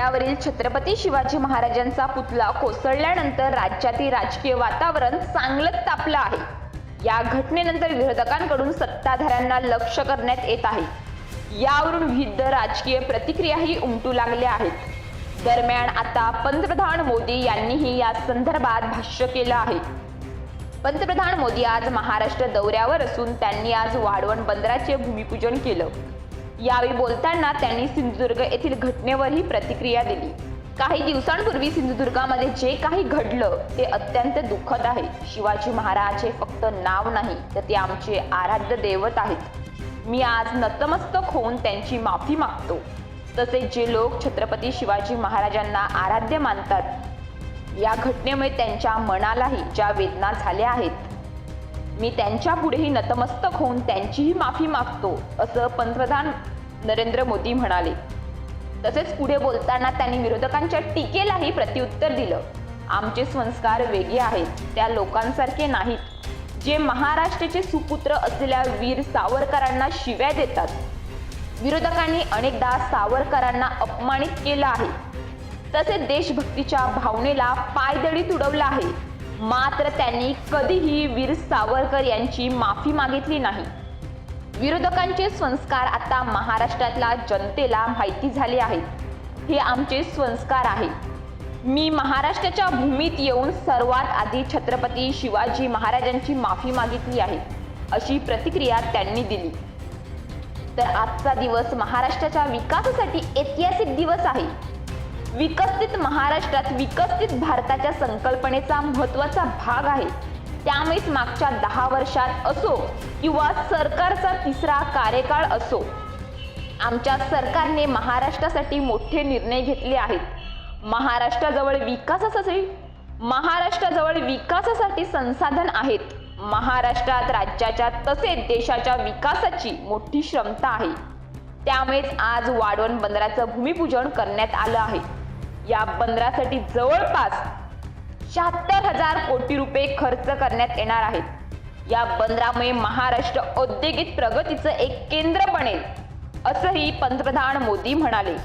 छत्रपती शिवाजी महाराजांचा पुतळा कोसळल्यानंतर राज्यातील राजकीय वातावरण चांगलंच तापलं आहे. या घटनेनंतर विरोधकांकडून सत्ताधाऱ्यांना लक्ष करण्यात येत आहे. यावरून विविध राजकीय प्रतिक्रियाही उमटू लागल्या आहेत. दरम्यान आता पंतप्रधान मोदी यांनीही या संदर्भात भाष्य केलं आहे. पंतप्रधान मोदी आज महाराष्ट्र दौऱ्यावर असून त्यांनी आज वाढवण बंदराचे भूमिपूजन केलं. यावेळी बोलताना त्यांनी सिंधुदुर्ग येथील घटनेवरही प्रतिक्रिया दिली. काही दिवसांपूर्वी सिंधुदुर्गामध्ये जे काही घडलं ते अत्यंत दुःखद आहे. शिवाजी महाराज हे फक्त नाव नाही तर ते आमचे आराध्य दैवत आहेत. मी आज नतमस्तक होऊन त्यांची माफी मागतो. तसेच जे लोक छत्रपती शिवाजी महाराजांना आराध्य मानतात या घटनेमुळे त्यांच्या मनालाही ज्या वेदना झाल्या आहेत मी त्यांच्या पुढेही नतमस्तक होऊन त्यांचीही माफी मागतो असं पंतप्रधान नरेंद्र मोदी म्हणाले. तसेच पुढे बोलताना त्यांनी विरोधकांच्या टीकेलाही प्रत्युत्तर दिलं. आमचे संस्कार वेगळे आहेत त्या लोकांसारखे नाहीत. जे महाराष्ट्राचे सुपुत्र असलेल्या वीर सावरकरांना शिव्या देतात. विरोधकांनी अनेकदा सावरकरांना अपमानित केलं आहे. तसेच देशभक्तीच्या भावनेला पायदळी तुडवलं आहे. मात्र त्यांनी कधीही वीर सावरकर यांची माफी मागितली नाही. विरोधकांचे संस्कार आता महाराष्ट्रातल्या जनतेला माहिती झाले आहेत. हे आमचे संस्कार आहे मी महाराष्ट्राच्या भूमीत येऊन सर्वात आधी छत्रपती शिवाजी महाराजांची माफी मागितली आहे अशी प्रतिक्रिया त्यांनी दिली. तर आजचा दिवस महाराष्ट्राच्या विकासासाठी ऐतिहासिक दिवस आहे. विकसित महाराष्ट्रात विकसित भारताच्या संकल्पनेचा महत्त्वाचा भाग आहे. त्यामुळेच मागच्या दहा वर्षात असो किंवा सरकारचा तिसरा कार्यकाळ असो आमच्या सरकारने महाराष्ट्रासाठी मोठे निर्णय घेतले आहेत. महाराष्ट्राजवळ विकासासाठी महाराष्ट्राजवळ विकासासाठी संसाधन आहेत. महाराष्ट्रात राज्याच्या तसेच देशाच्या विकासाची मोठी क्षमता आहे. त्यामुळेच आज वाढवण बंदराचं भूमिपूजन करण्यात आलं आहे. या बंदरासाठी जवळपास शहात्तर हजार कोटी रुपये खर्च करण्यात येणार आहेत. या बंदरामुळे महाराष्ट्र औद्योगिक प्रगतीचं एक केंद्र बनेल असंही पंतप्रधान मोदी म्हणाले.